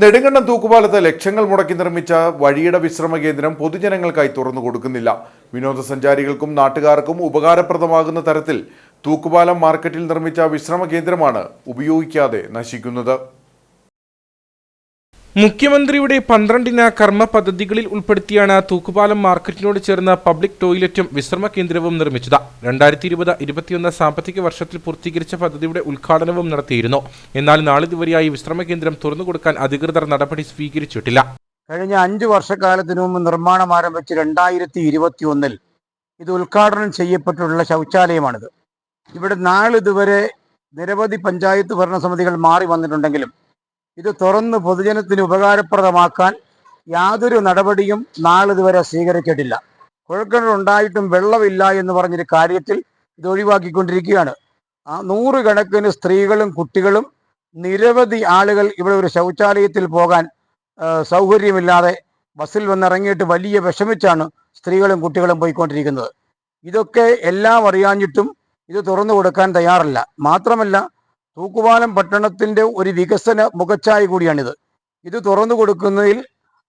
നെടുങ്കണ്ടം തൂക്കുപാലത്ത് ലക്ഷങ്ങൾ മുടക്കി നിർമ്മിച്ച വഴിയുടെ വിശ്രമ കേന്ദ്രം പൊതുജനങ്ങൾക്കായി തുറന്നു കൊടുക്കുന്നില്ല. വിനോദസഞ്ചാരികൾക്കും നാട്ടുകാർക്കും ഉപകാരപ്രദമാകുന്ന തരത്തിൽ തൂക്കുപാലം മാർക്കറ്റിൽ നിർമ്മിച്ച വിശ്രമ കേന്ദ്രമാണ് ഉപയോഗിക്കാതെ നശിക്കുന്നത്. മുഖ്യമന്ത്രിയുടെ പന്ത്രണ്ടിന കർമ്മ പദ്ധതികളിൽ ഉൾപ്പെടുത്തിയാണ് തൂക്കുപാലം മാർക്കറ്റിനോട് ചേർന്ന പബ്ലിക് ടോയ്ലറ്റും വിശ്രമ കേന്ദ്രവും നിർമ്മിച്ചത്. രണ്ടായിരത്തി ഇരുപത് ഇരുപത്തിയൊന്ന് സാമ്പത്തിക വർഷത്തിൽ പൂർത്തീകരിച്ച പദ്ധതിയുടെ ഉദ്ഘാടനവും നടത്തിയിരുന്നു. എന്നാൽ നാളിതുവരെയായി വിശ്രമ കേന്ദ്രം തുറന്നുകൊടുക്കാൻ അധികൃതർ നടപടി സ്വീകരിച്ചിട്ടില്ല. കഴിഞ്ഞ അഞ്ചു വർഷക്കാലത്തിനു മുമ്പ് നിർമ്മാണം ആരംഭിച്ച് രണ്ടായിരത്തി ഇരുപത്തി ഒന്നിൽ ഇത് ഉദ്ഘാടനം ചെയ്യപ്പെട്ടിട്ടുള്ള ശൗചാലയമാണിത്. ഇവിടെ നാളിതുവരെ നിരവധി പഞ്ചായത്ത് ഭരണസമിതികൾ മാറി വന്നിട്ടുണ്ടെങ്കിലും ഇത് തുറന്ന് പൊതുജനത്തിന് ഉപകാരപ്രദമാക്കാൻ യാതൊരു നടപടിയും നാളിതുവരെ സ്വീകരിച്ചിട്ടില്ല. കുഴൽക്കിണറുണ്ടായിട്ടും വെള്ളമില്ല എന്ന് പറഞ്ഞൊരു കാര്യത്തിൽ ഇത് ഒഴിവാക്കിക്കൊണ്ടിരിക്കുകയാണ്. ആ നൂറുകണക്കിന് സ്ത്രീകളും കുട്ടികളും നിരവധി ആളുകൾ ഇവിടെ ഒരു ശൗചാലയത്തിൽ പോകാൻ സൗകര്യമില്ലാതെ ബസ്സിൽ വന്നിറങ്ങിയിട്ട് വലിയ വിഷമിച്ചാണ് സ്ത്രീകളും കുട്ടികളും പോയിക്കൊണ്ടിരിക്കുന്നത്. ഇതൊക്കെ എല്ലാം അറിയാഞ്ഞിട്ടും ഇത് തുറന്നു കൊടുക്കാൻ തയ്യാറല്ല. മാത്രമല്ല തൂക്കുപാലം പട്ടണത്തിന്റെ ഒരു വികസന മുഖച്ഛായ കൂടിയാണിത്. ഇത് തുറന്നു കൊടുക്കുന്നതിൽ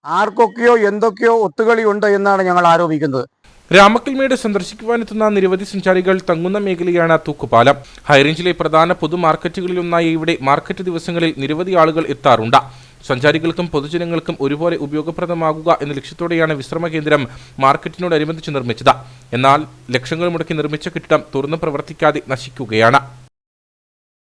ആർക്കൊക്കെയോ എന്തൊക്കെയോ ഒത്തുകളിയുണ്ട് എന്നാണ് ഞങ്ങൾ ആരോപിക്കുന്നത്. രാമക്കൽമേട് സന്ദർശിക്കുവാനെത്തുന്ന നിരവധി സഞ്ചാരികൾ തങ്ങുന്ന മേഖലയാണ് തൂക്കുപാലം. ഹൈറേഞ്ചിലെ പ്രധാന പൊതു മാർക്കറ്റുകളിലൊന്നായി ഇവിടെ മാർക്കറ്റ് ദിവസങ്ങളിൽ നിരവധി ആളുകൾ എത്താറുണ്ട്. സഞ്ചാരികൾക്കും പൊതുജനങ്ങൾക്കും ഒരുപോലെ ഉപയോഗപ്രദമാകുക എന്ന ലക്ഷ്യത്തോടെയാണ് വിശ്രമ കേന്ദ്രം മാർക്കറ്റിനോടനുബന്ധിച്ച് നിർമ്മിച്ചത്. എന്നാൽ ലക്ഷങ്ങൾ മുടക്കി നിർമ്മിച്ച കെട്ടിടം തുറന്നു പ്രവർത്തിക്കാതെ നശിക്കുകയാണ്.